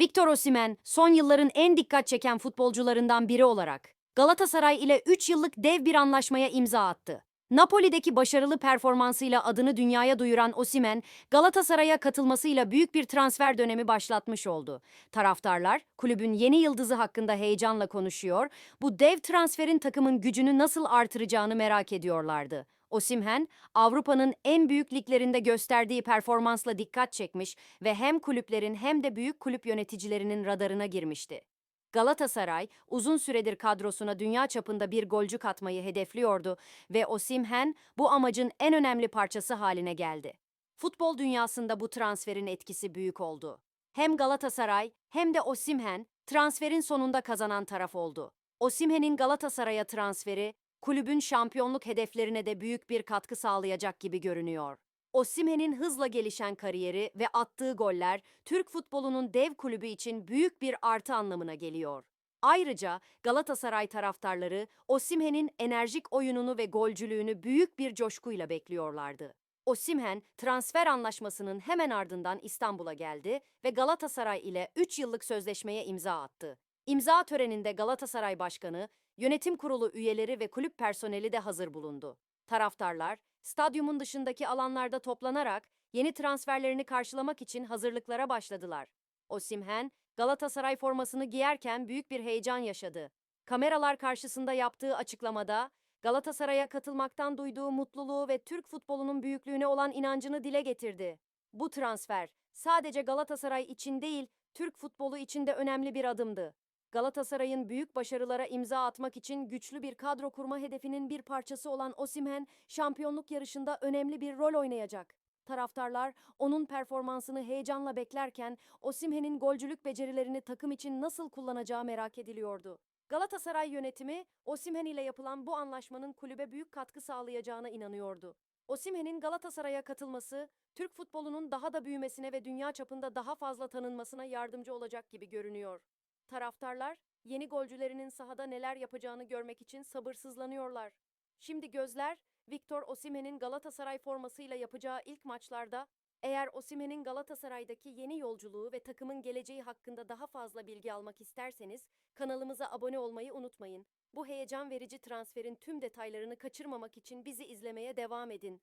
Victor Osimhen son yılların en dikkat çeken futbolcularından biri olarak Galatasaray ile 3 yıllık dev bir anlaşmaya imza attı. Napoli'deki başarılı performansıyla adını dünyaya duyuran Osimhen, Galatasaray'a katılmasıyla büyük bir transfer dönemi başlatmış oldu. Taraftarlar kulübün yeni yıldızı hakkında heyecanla konuşuyor, bu dev transferin takımın gücünü nasıl artıracağını merak ediyorlardı. Osimhen, Avrupa'nın en büyük liglerinde gösterdiği performansla dikkat çekmiş ve hem kulüplerin hem de büyük kulüp yöneticilerinin radarına girmişti. Galatasaray uzun süredir kadrosuna dünya çapında bir golcü katmayı hedefliyordu ve Osimhen bu amacın en önemli parçası haline geldi. Futbol dünyasında bu transferin etkisi büyük oldu. Hem Galatasaray hem de Osimhen transferin sonunda kazanan taraf oldu. Osimhen'in Galatasaray'a transferi kulübün şampiyonluk hedeflerine de büyük bir katkı sağlayacak gibi görünüyor. Osimhen'in hızla gelişen kariyeri ve attığı goller Türk futbolunun dev kulübü için büyük bir artı anlamına geliyor. Ayrıca Galatasaray taraftarları Osimhen'in enerjik oyununu ve golcülüğünü büyük bir coşkuyla bekliyorlardı. Osimhen transfer anlaşmasının hemen ardından İstanbul'a geldi ve Galatasaray ile 3 yıllık sözleşmeye imza attı. İmza töreninde Galatasaray Başkanı, yönetim kurulu üyeleri ve kulüp personeli de hazır bulundu. Taraftarlar, stadyumun dışındaki alanlarda toplanarak yeni transferlerini karşılamak için hazırlıklara başladılar. Osimhen, Galatasaray formasını giyerken büyük bir heyecan yaşadı. Kameralar karşısında yaptığı açıklamada, Galatasaray'a katılmaktan duyduğu mutluluğu ve Türk futbolunun büyüklüğüne olan inancını dile getirdi. Bu transfer sadece Galatasaray için değil, Türk futbolu için de önemli bir adımdı. Galatasaray'ın büyük başarılara imza atmak için güçlü bir kadro kurma hedefinin bir parçası olan Osimhen, şampiyonluk yarışında önemli bir rol oynayacak. Taraftarlar onun performansını heyecanla beklerken Osimhen'in golcülük becerilerini takım için nasıl kullanacağı merak ediliyordu. Galatasaray yönetimi Osimhen ile yapılan bu anlaşmanın kulübe büyük katkı sağlayacağına inanıyordu. Osimhen'in Galatasaray'a katılması, Türk futbolunun daha da büyümesine ve dünya çapında daha fazla tanınmasına yardımcı olacak gibi görünüyor. Taraftarlar, yeni golcülerinin sahada neler yapacağını görmek için sabırsızlanıyorlar. Şimdi gözler, Victor Osimhen'in Galatasaray formasıyla yapacağı ilk maçlarda, eğer Osimhen'in Galatasaray'daki yeni yolculuğu ve takımın geleceği hakkında daha fazla bilgi almak isterseniz, kanalımıza abone olmayı unutmayın. Bu heyecan verici transferin tüm detaylarını kaçırmamak için bizi izlemeye devam edin.